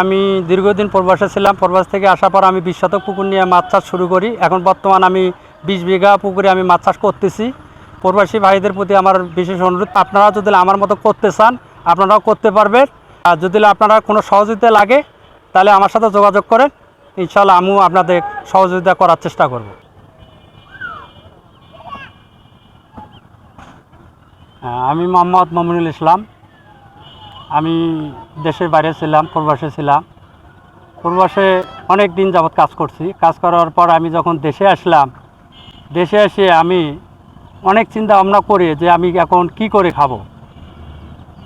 আমি দীর্ঘদিন প্রবাসে ছিলাম। প্রবাস থেকে আসার পর আমি বিশ শতক পুকুর নিয়ে মাছ চাষ শুরু করি। এখন বর্তমান আমি বিশ বিঘা পুকুরে আমি মাছ চাষ করতেছি। প্রবাসী ভাইদের প্রতি আমার বিশেষ অনুরোধ, আপনারা যদি আমার মতো করতে চান, আপনারাও করতে পারবেন। আর যদি আপনারা কোনো সহযোগিতা লাগে, তাহলে আমার সাথে যোগাযোগ করেন। ইনশাল্লাহ আমিও আপনাদের সহযোগিতা করার চেষ্টা করব। আমি মোহাম্মদ মমিনুল ইসলাম। আমি দেশের বাইরে ছিলাম, প্রবাসে ছিলাম। প্রবাসে অনেক দিন যাবৎ কাজ করছি। কাজ করার পর আমি যখন দেশে আসলাম, দেশে এসে আমি অনেক চিন্তা ভাবনা করি যে আমি এখন কি করে খাব।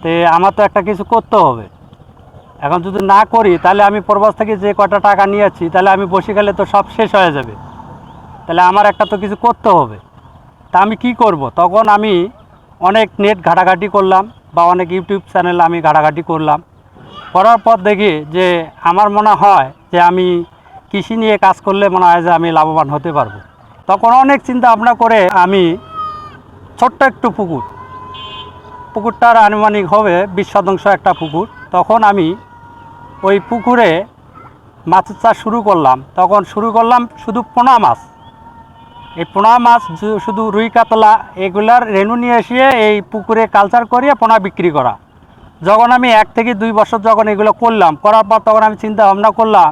তে আমার তো একটা কিছু করতে হবে। এখন যদি না করি, তাহলে আমি প্রবাস থেকে যে কটা টাকা নিয়ে নিয়েছি, তাহলে আমি বসে গেলে তো সব শেষ হয়ে যাবে। তাহলে আমার একটা তো কিছু করতে হবে। তা আমি কি করব? তখন আমি অনেক নেট ঘাটাঘাটি করলাম। বা অনেক ইউটিউব চ্যানেল আমি ঘাটাঘাটি করলাম। করার পর দেখি যে আমার মনে হয় যে আমি কৃষি নিয়ে কাজ করলে মনে হয় যে আমি লাভবান হতে পারব। তখন অনেক চিন্তা ভাবনা করে আমি ছোট্ট একটু পুকুর, পুকুরটার আনুমানিক হবে বিশ শতাংশ একটা পুকুর। তখন আমি ওই পুকুরে মাছের চাষ শুরু করলাম। তখন শুরু করলাম শুধু পোনা মাছ। এই পোনা মাছ শুধু রুই, কাতলা, এগুলার রেনু নিয়ে এসে এই পুকুরে কালচার করিয়ে পোনা বিক্রি করা। যখন আমি এক থেকে দুই বছর যখন এগুলো করলাম, করার পর তখন আমি চিন্তা ভাবনা করলাম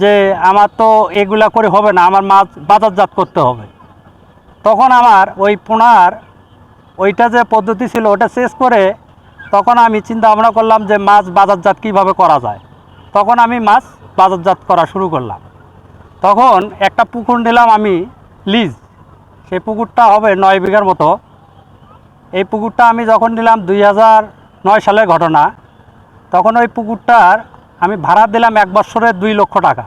যে আমার তো এগুলা করে হবে না, আমার মাছ বাজারজাত করতে হবে। তখন আমার ওই পোনার ওইটা যে পদ্ধতি ছিল ওটা শেষ করে তখন আমি চিন্তা ভাবনা করলাম যে মাছ বাজারজাত কীভাবে করা যায়। তখন আমি মাছ বাজারজাত করা শুরু করলাম। তখন একটা পুকুর নিলাম আমি লিজ সেই পুকুরটা হবে নয় বিঘার মতো। এই পুকুরটা আমি যখন নিলাম দুই হাজার নয় সালের ঘটনা, তখন ওই পুকুরটার আমি ভাড়া দিলাম এক বছরে দুই লক্ষ টাকা।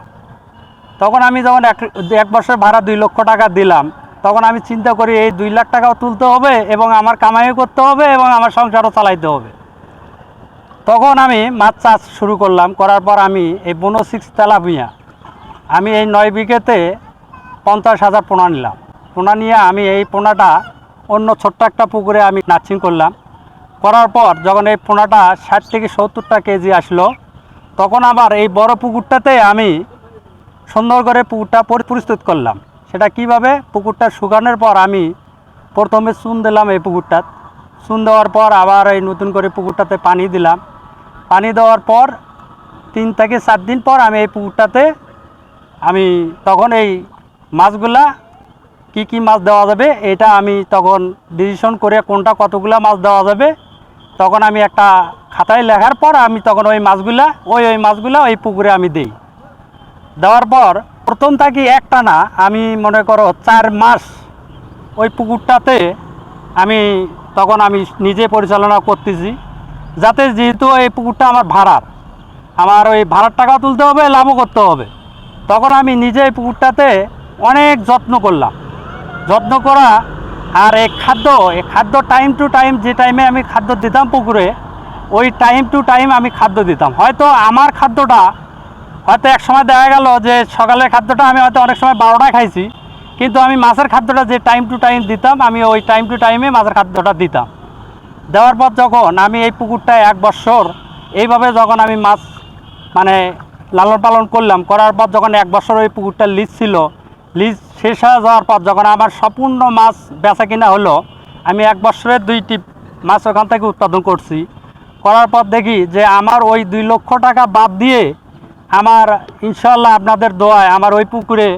তখন আমি যখন এক এক বছর ভাড়া দুই লক্ষ টাকা দিলাম, তখন আমি চিন্তা করি এই দুই লাখ টাকাও তুলতে হবে এবং আমার কামাইও করতে হবে এবং আমার সংসারও চালাইতে হবে। তখন আমি মাছ চাষ শুরু করলাম, করার পর আমি এই বনো সিক্স তেলাপিয়া আমি এই নয় বিঘেতে পঞ্চাশ হাজার পোনা নিলাম। পোনা নিয়ে আমি এই পোনাটা অন্য ছোট্ট একটা পুকুরে আমি নার্সিং করলাম। করার পর যখন এই পোনাটা ষাট থেকে সত্তরটা কেজি আসলো, তখন আবার এই বড় পুকুরটাতে আমি সুন্দর করে পুকুরটা পরি- প্রস্তুত করলাম। সেটা কীভাবে? পুকুরটা শুকানোর পর আমি প্রথমে চুন দিলাম এই পুকুরটা চুন দেওয়ার পর আবার এই নতুন করে পুকুরটাতে পানি দিলাম। পানি দেওয়ার পর তিন থেকে চার দিন পর আমি এই পুকুরটাতে আমি তখন এই মাছগুলা কি কি মাছ দেওয়া যাবে এটা আমি তখন ডিসিশন করে কোনটা কতগুলা মাছ দেওয়া যাবে, তখন আমি একটা খাতায় লেখার পর আমি তখন ওই মাছগুলা, ওই ওই মাছগুলা ওই পুকুরে আমি দিই। দেওয়ার পর প্রথম থাকি একটা না, আমি মনে করো চার মাস ওই পুকুরটাতে আমি তখন আমি নিজে পরিচালনা করতেছি, যাতে যেহেতু এই পুকুরটা আমার ভাড়ার, আমার ওই ভাড়ার টাকা তুলতে হবে, লাভও করতে হবে। তখন আমি নিজে এই পুকুরটাতে অনেক যত্ন করলাম। যত্ন করা আর এই খাদ্য এই খাদ্য টাইম টু টাইম যে টাইমে আমি খাদ্য দিতাম পুকুরে, ওই টাইম টু টাইম আমি খাদ্য দিতাম। হয়তো আমার খাদ্যটা হয়তো এক সময় দেখা গেল যে সকালের খাদ্যটা আমি হয়তো অনেক সময় বারোটায় খাইছি, কিন্তু আমি মাছের খাদ্যটা যে টাইম টু টাইম দিতাম, আমি ওই টাইম টু টাইমে মাছের খাদ্যটা দিতাম। দেওয়ার পর যখন আমি এই পুকুরটা এক বছর এইভাবে যখন আমি মাছ মানে লালন পালন করলাম, করার পর যখন এক বছর ওই পুকুরটা লিজ ছিল লিজ শেষ হয়ে যাওয়ার পর যখন আমার সম্পূর্ণ মাছ বেচা কিনা হলো, আমি এক বছরের দুইটি মাছ ওখান থেকে উৎপাদন করছি। করার পর দেখি যে আমার ওই দুই লক্ষ টাকা বাদ দিয়ে আমার ইনশাল্লাহ আপনাদের দোয়ায় আমার ওই পুকুরে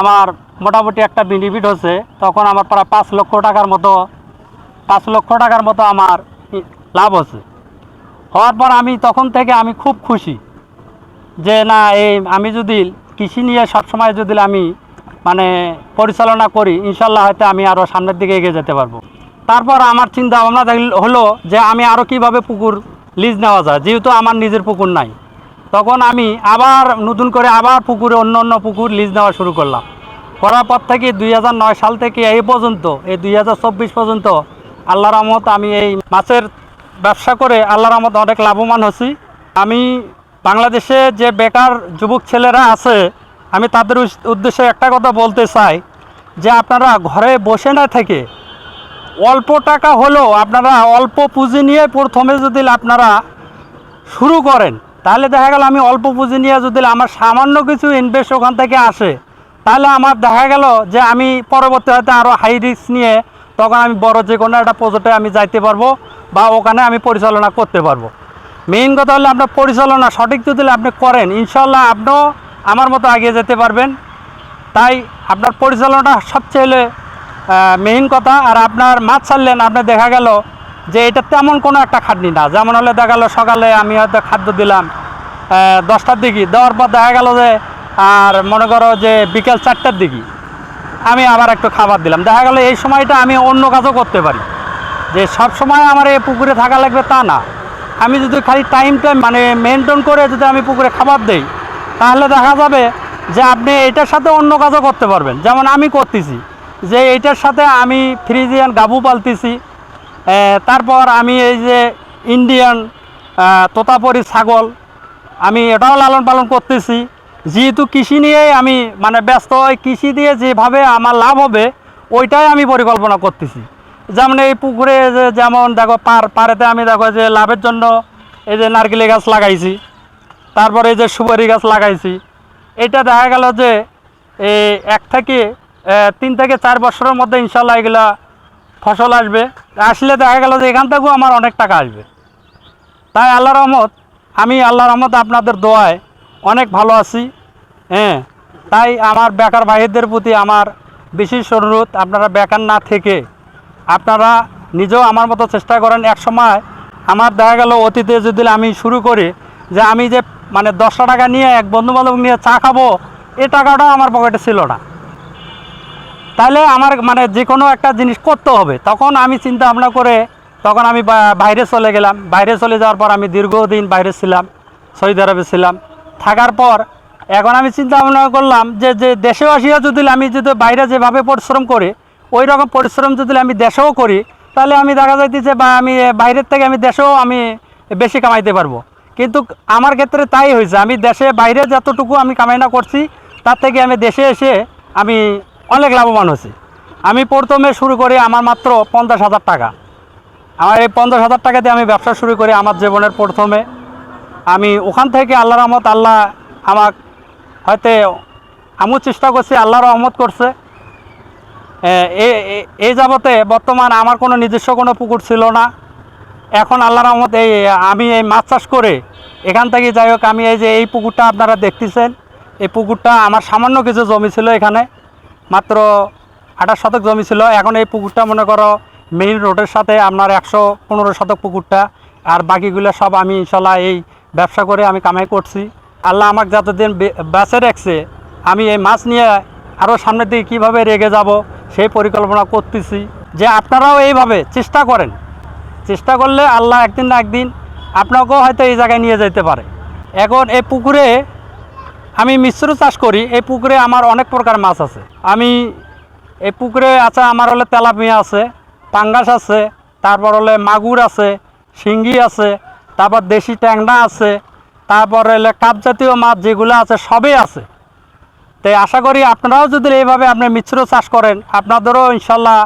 আমার মোটামুটি একটা বেনিফিট হচ্ছে তখন আমার প্রায় পাঁচ লক্ষ টাকার মতো, পাঁচ লক্ষ টাকার মতো আমার লাভ হচ্ছে হওয়ার পর আমি তখন থেকে আমি খুব খুশি যে না, এই আমি যদি কৃষি নিয়ে সবসময় যদি আমি মানে পরিচালনা করি, ইনশাল্লাহ হয়তো আমি আরও সামনের দিকে এগিয়ে যেতে পারব। তারপর আমার চিন্তা ভাবনা হলো যে আমি আরও কীভাবে পুকুর লিজ নেওয়া যায়, যেহেতু আমার নিজের পুকুর নাই। তখন আমি আবার নতুন করে আবার পুকুরে অন্য অন্য পুকুর লিজ নেওয়া শুরু করলাম। করার পর থেকে দুই হাজার নয় সাল থেকে এই পর্যন্ত, এই দুই হাজার চব্বিশ পর্যন্ত আল্লাহ রহমত আমি এই মাছের ব্যবসা করে আল্লাহ রহমত অনেক লাভবান হচ্ছি। আমি বাংলাদেশে যে বেকার যুবক ছেলেরা আছে আমি তাদের উদ্দেশ্যে একটা কথা বলতে চাই যে আপনারা ঘরে বসে না থেকে অল্প টাকা হলেও আপনারা অল্প পুঁজি নিয়ে প্রথমে যদি আপনারা শুরু করেন, তাহলে দেখা গেল আমি অল্প পুঁজি নিয়ে যদি আমার সামান্য কিছু ইনভেস্ট ওখান থেকে আসে, তাহলে আমার দেখা গেল যে আমি পরবর্তী হয়তো আরও হাই রিস্ক নিয়ে তখন আমি বড় যে কোনো একটা প্রজেক্টে আমি যাইতে পারব বা ওখানে আমি পরিচালনা করতে পারব। মেইন কথা হলো আপনার পরিচালনা সঠিক যদি আপনি করেন ইনশাল্লাহ আপনিও আমার মতো এগিয়ে যেতে পারবেন। তাই আপনার পরিচালনাটা সবচেয়ে মেইন কথা। আর আপনার মাছ ছাড়লেন, আপনার দেখা গেল যে এটা তেমন কোনো একটা খাটনি না। যেমন হলে দেখা গেলো সকালে আমি হয়তো খাদ্য দিলাম দশটার দিকে। দেওয়ার পর দেখা গেল যে, আর মনে করো যে বিকেল চারটার দিকে আমি আবার একটু খাবার দিলাম। দেখা গেল এই সময়টা আমি অন্য কাজও করতে পারি। যে সব সময় আমার এই পুকুরে থাকা লাগবে তা না। আমি যদি খালি টাইমটা মানে মেনটেন করে যদি আমি পুকুরে খাবার দেই তাহলে দেখা যাবে যে আপনি এটার সাথে অন্য কাজও করতে পারবেন। যেমন আমি করতেছি যে এইটার সাথে আমি ফ্রিজিয়ান গাবু পালতেছি তারপর আমি এই যে ইন্ডিয়ান তোতাপরি ছাগল, আমি এটাও লালন পালন করতেছি। যেহেতু কৃষি নিয়েই আমি মানে ব্যস্ত, ওই কৃষি দিয়ে যেভাবে আমার লাভ হবে, ওইটাই আমি পরিকল্পনা করতেছি। যেমন এই পুকুরে যে যেমন দেখো পার, পাড়েতে আমি দেখো যে লাভের জন্য এই যে নারকেলি গাছ লাগাইছি। তারপরে এই যে সুপারি গাছ লাগাইছি, এটা দেখা গেল যে এই এক থেকে তিন থেকে চার বছরের মধ্যে ইনশাল্লাহ এগুলা ফসল আসবে। আসলে দেখা গেল যে এখান থেকেও আমার অনেক টাকা আসবে। তাই আল্লাহ রহমত, আমি আল্লাহ রহমত আপনাদের দোয়ায় অনেক ভালো আছি হ্যাঁ। তাই আমার বেকার ভাইদের প্রতি আমার বিশেষ অনুরোধ, আপনারা বেকার না থেকে আপনারা নিজেও আমার মতো চেষ্টা করেন। এক সময় আমার দেখা গেল অতীতে যদি আমি শুরু করি, যে আমি যে মানে দশটা টাকা নিয়ে এক বন্ধু বান্ধব নিয়ে চা খাব এই টাকাটাও আমার পকেটে ছিল না। তাহলে আমার মানে যে কোনো একটা জিনিস করতে হবে। তখন আমি চিন্তা ভাবনা করে তখন আমি বাইরে চলে গেলাম। বাইরে চলে যাওয়ার পর আমি দীর্ঘদিন বাইরে ছিলাম, সৌদি আরবে ছিলাম। থাকার পর এখন আমি চিন্তা ভাবনা করলাম যে যে দেশেও আসিয়া যদি আমি যদি বাইরে যেভাবে পরিশ্রম করি, ওই রকম পরিশ্রম যদি আমি দেশেও করি তাহলে আমি দেখা যাইতেছে বা আমি বাইরের থেকে আমি দেশেও আমি বেশি কামাইতে পারব। কিন্তু আমার ক্ষেত্রে তাই হয়েছে। আমি দেশে বাইরে যতটুকু আমি কামাইনা করছি, তার থেকে আমি দেশে এসে আমি অনেক লাভবান হয়েছি। আমি প্রথমে শুরু করি আমার মাত্র পঞ্চাশ হাজার টাকা। আমার এই পঞ্চাশ হাজার টাকা দিয়ে আমি ব্যবসা শুরু করি আমার জীবনের প্রথমে। আমি ওখান থেকে আল্লাহ রহমত, আল্লাহ আমার হয়তো আমিও চেষ্টা করছি, আল্লাহ রহমত করছে। এই যাবতে বর্তমান আমার কোনো নিজস্ব কোনো পুকুর ছিল না। এখন আল্লাহ রহমত এই, আমি এই মাছ চাষ করে এখান থেকে যাই হোক, আমি এই যে এই পুকুরটা আপনারা দেখতেছেন, এই পুকুরটা আমার সামান্য কিছু জমি ছিল এখানে, মাত্র আঠাশ শতক জমি ছিল। এখন এই পুকুরটা মনে করো মেইন রোডের সাথে আপনার একশো পনেরো শতক পুকুরটা, আর বাকিগুলো সব আমি ইনশাল্লাহ এই ব্যবসা করে আমি কামাই করছি। আল্লাহ আমাকে যতদিন বেঁচে রাখছে, আমি এই মাছ নিয়ে আরও সামনের দিকে কীভাবে রেগে যাব, সেই পরিকল্পনা করতেছি। যে আপনারাও এইভাবে চেষ্টা করেন। চেষ্টা করলে আল্লাহ একদিন না একদিন আপনাকেও হয়তো এই জায়গায় নিয়ে যেতে পারে। এখন এই পুকুরে আমি মিশ্র চাষ করি, এই পুকুরে আমার অনেক প্রকার মাছ আছে। আমি এই পুকুরে আছে আমার হলে তেলাপিয়া আছে, পাঙ্গাস আছে, তারপর হলে মাগুর আছে, শিঙ্গি আছে, তারপর দেশি ট্যাংরা আছে, তারপর হলে কাপ জাতীয় মাছ যেগুলো আছে সবই আছে। তাই আশা করি আপনারাও যদি এইভাবে আপনি মিশ্র চাষ করেন, আপনাদেরও ইনশাল্লাহ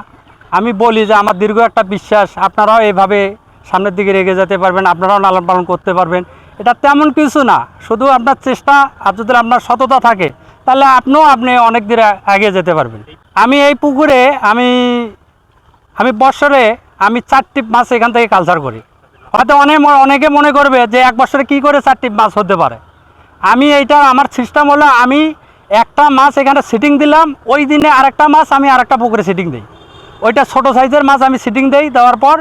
আমি বলি যে আমার দীর্ঘ একটা বিশ্বাস, আপনারাও এভাবে সামনের দিকে রেগে যেতে পারবেন, আপনারাও লালন পালন করতে পারবেন। এটা তেমন কিছু না, শুধু আপনার চেষ্টা আর যদি আপনার সততা থাকে, তাহলে আপনিও আপনি অনেক দূরে এগিয়ে যেতে পারবেন। আমি এই পুকুরে, আমি আমি বছরে আমি চারটি মাছ এখান থেকে কালচার করি। হয়তো অনেক অনেকে মনে করবে যে এক বছরে কি করে চারটি মাছ হতে পারে। আমি এইটা, আমার সিস্টেম হলো আমি একটা মাছ এখানে সিটিং দিলাম, ওই দিনে আরেকটা মাছ আমি আরেকটা পুকুরে সিটিং দিই। ওইটা ছোট সাইজের মাছ আমি সিটিং দিই দেওয়ার পর,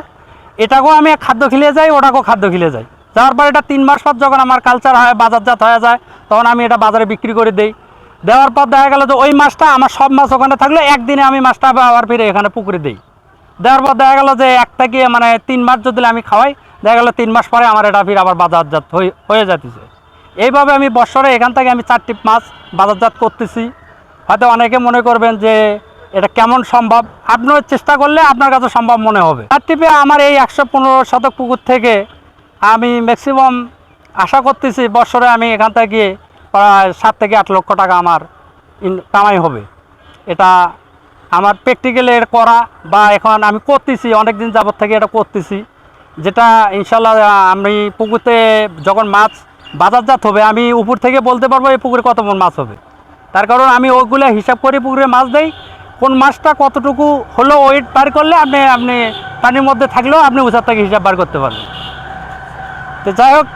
এটাকেও আমি খাদ্য খেলে যাই, ওটাকেও খাদ্য খেলে যাই। যাওয়ার পর এটা তিন মাস পর যখন আমার কালচার হয় বাজারজাত হয়ে যায়, তখন আমি এটা বাজারে বিক্রি করে দিই। দেওয়ার পর দেখা গেল যে ওই মাছটা আমার সব মাছ ওখানে থাকলে একদিনে আমি মাছটা আবার ফিরে এখানে পুকুরে দিই। দেওয়ার পর দেখা গেল যে এক থেকে মানে তিন মাস যদি আমি খাওয়াই, দেখা গেলো তিন মাস পরে আমার এটা ফির আবার বাজারজাত হয়ে হয়ে যাচ্ছে এইভাবে আমি বছরে এখান থেকে আমি চারটি মাছ বাজারজাত করতেছি। হয়তো অনেকে মনে করবেন যে এটা কেমন সম্ভব? আপনার চেষ্টা করলে আপনার কাছে সম্ভব মনে হবে। চার টিপে আমার এই একশো পনেরো শতক পুকুর থেকে আমি ম্যাক্সিমাম আশা করতেছি বছরে আমি এখান থেকে প্রায় সাত থেকে আট লক্ষ টাকা আমার কামাই হবে। এটা আমার প্র্যাকটিক্যালি করা বা এখন আমি করতেছি অনেক দিন যাবত থেকে এটা করতেছি। যেটা ইনশাল্লাহ আমি পুকুরতে যখন মাছ বাজারজাত হবে, আমি উপর থেকে বলতে পারব এই পুকুরে কত মন মাছ হবে। তার কারণ আমি ওইগুলো হিসাব করে পুকুরে মাছ দেই। কোন মাছটা কতটুকু হলো ওয়েট বার করলে আপনি আপনি পানির মধ্যে থাকলেও আপনি উচার থেকে হিসাব বার করতে পারবেন। তো যাই হোক,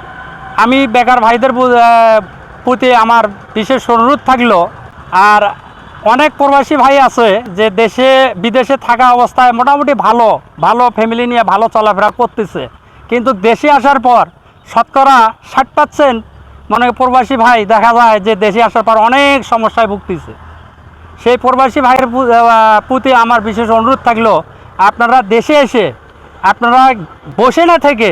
আমি বেকার ভাইদের প্রতি আমার বিশেষ অনুরোধ থাকল। আর অনেক প্রবাসী ভাই আছে যে দেশে, বিদেশে থাকা অবস্থায় মোটামুটি ভালো ভালো ফ্যামিলি নিয়ে ভালো চলাফেরা করতেছে। কিন্তু দেশে আসার পর শতকরা ষাট পার্সেন্ট মানে প্রবাসী ভাই দেখা যায় যে দেশে আসার পর অনেক সমস্যায় ভুগতেছে। সেই প্রবাসী ভাইয়ের প্রতি আমার বিশেষ অনুরোধ থাকল, আপনারা দেশে এসে আপনারা বসে না থেকে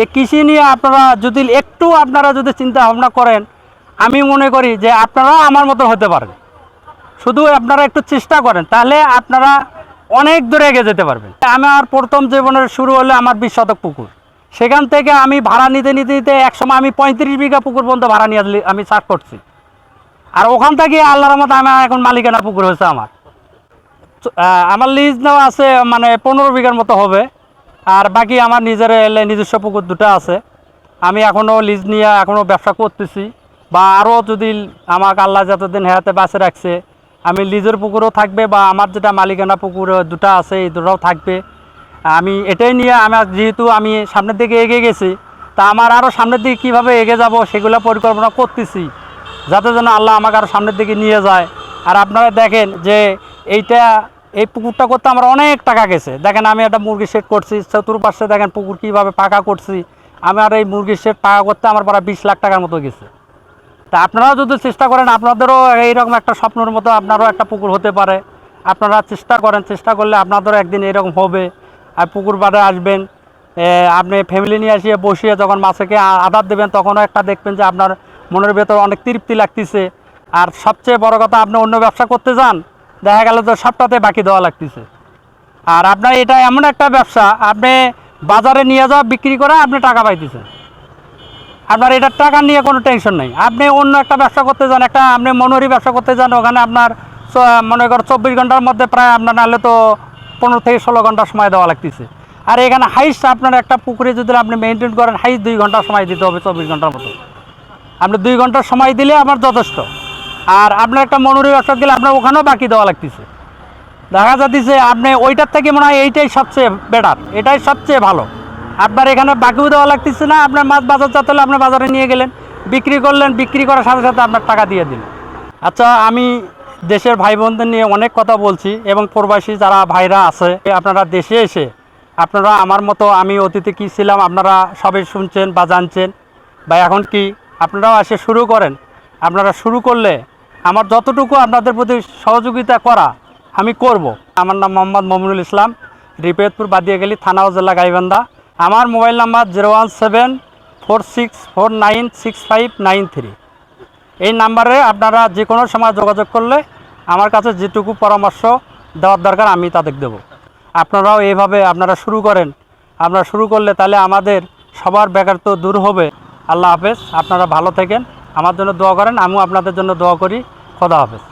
এই কৃষি নিয়ে আপনারা যদি একটু আপনারা যদি চিন্তা ভাবনা করেন, আমি মনে করি যে আপনারা আমার মতো হতে পারেন শুধু আপনারা একটু চেষ্টা করেন, তাহলে আপনারা অনেক দূরে এগিয়ে যেতে পারবেন। আমার প্রথম জীবনের শুরু হলো আমার বিশ শতক পুকুর। সেখান থেকে আমি ভাড়া নিতে নিতে নিতে একসময় আমি পঁয়ত্রিশ বিঘা পুকুর পর্যন্ত ভাড়া নিয়ে আমি চাষ করছি। আর ওখান থেকে আল্লাহর মতো আমার এখন মালিকানা পুকুর হয়েছে আমার। আমার লিজ নেওয়া আছে মানে পনেরো বিঘার মতো হবে। আর বাকি আমার নিজের নিজস্ব পুকুর দুটো আছে। আমি এখনও লিজ নিয়ে এখনও ব্যবসা করতেছি। বা আরও যদি আমাকে আল্লাহ যতদিন হেয়াতে বাঁচে রাখছে, আমি লিজের পুকুরও থাকবে বা আমার যেটা মালিকানা পুকুর দুটো আছে, এই দুটাও থাকবে। আমি এটাই নিয়ে আমার যেহেতু আমি সামনের দিকে এগিয়ে গেছি, তা আমার আরও সামনের দিকে কীভাবে এগিয়ে যাব সেগুলো পরিকল্পনা করতেছি। যাতে যেন আল্লাহ আমাকে আরও সামনের দিকে নিয়ে যায়। আর আপনারা দেখেন যে এইটা, এই পুকুরটা করতে আমার অনেক টাকা গেছে। দেখেন আমি একটা মুরগি সেট করছি, চতুর্পাশে দেখেন পুকুর কীভাবে পাকা করছি। আমার এই মুরগির সেট পাকা করতে আমার প্রায় বিশ লাখ টাকার মতো গেছে। তা আপনারাও যদি চেষ্টা করেন, আপনাদেরও এইরকম একটা স্বপ্নের মতো আপনারও একটা পুকুর হতে পারে। আপনারা চেষ্টা করেন, চেষ্টা করলে আপনাদেরও একদিন এরকম হবে। আর পুকুর পাড়ে আসবেন আপনি ফ্যামিলি নিয়ে আসিয়ে বসিয়ে যখন মাছকে আ- আদার দেবেন, তখনও একটা দেখবেন যে আপনার মনের ভেতর অনেক তৃপ্তি লাগতেছে। আর সবচেয়ে বড় কথা, আপনি অন্য ব্যবসা করতে যান, দেখা গেল তো সবটাতে বাকি দেওয়া লাগতেছে। আর আপনার এটা এমন একটা ব্যবসা, আপনি বাজারে নিয়ে যাওয়া, বিক্রি করে আপনি টাকা পাইতেছেন। আপনার এটা টাকা নিয়ে কোনো টেনশন নেই। আপনি অন্য একটা ব্যবসা করতে যান, একটা আপনি মনোহরি ব্যবসা করতে যান, ওখানে আপনার মনে করো চব্বিশ ঘণ্টার মধ্যে প্রায় আপনার নাহলে তো পনেরো থেকে ষোলো ঘণ্টা সময় দেওয়া লাগতেছে। আর এখানে হাইস্ট আপনার একটা পুকুরে যদি আপনি মেনটেন করেন হাইস্ট দুই ঘণ্টা সময় দিতে হবে চব্বিশ ঘণ্টার মতো। আপনি দুই ঘণ্টার সময় দিলে আমার যথেষ্ট। আর আপনার একটা মনোহরি ব্যবসা দিলে আপনার ওখানেও বাকি দেওয়া লাগতেছে। দেখা যাচ্ছে আপনি ওইটার থেকে মনে হয় এইটাই সবচেয়ে বেটার এটাই সবচেয়ে ভালো। আপনার এখানে বাকিও দেওয়া লাগতেছে না, আপনার মাছ বাজার যাতে হলে আপনার বাজারে নিয়ে গেলেন। বিক্রি করলেন, বিক্রি করার সাথে সাথে আপনার টাকা দিয়ে দিলেন। আচ্ছা আমি দেশের ভাই বোনদের নিয়ে অনেক কথা বলছি এবং প্রবাসী যারা ভাইরা আছে, আপনারা দেশে এসে আপনারা আমার মতো আমি অতীতে কী ছিলাম আপনারা সবাই শুনছেন বা জানছেন। বা এখন কি আপনারাও এসে শুরু করেন। আপনারা শুরু করলে আমার যতটুকু আপনাদের প্রতি সহযোগিতা করা আমি করব। আমার নাম মোহাম্মদ মমিনুল ইসলাম রিপেতপুর বাদিয়াগেলি থানা জেলা গাইবান্ধা। আমার mobile number zero one seven, four six, four nine, six five, nine three. এই নাম্বারে আপনারা যে কোনো সময় যোগাযোগ করলে আমার কাছে যেটুকু পরামর্শ দেওয়ার দরকার আমি তাদের দেব। আপনারাও এইভাবে আপনারা শুরু করেন। আপনারা শুরু করলে তাহলে আমাদের সবার বেকারত্ব দূর হবে। আল্লাহ হাফেজ, আপনারা ভালো থাকেন। আমার জন্য দোয়া করেন, আমিও আপনাদের জন্য দোয়া করি। খোদা হাফেজ।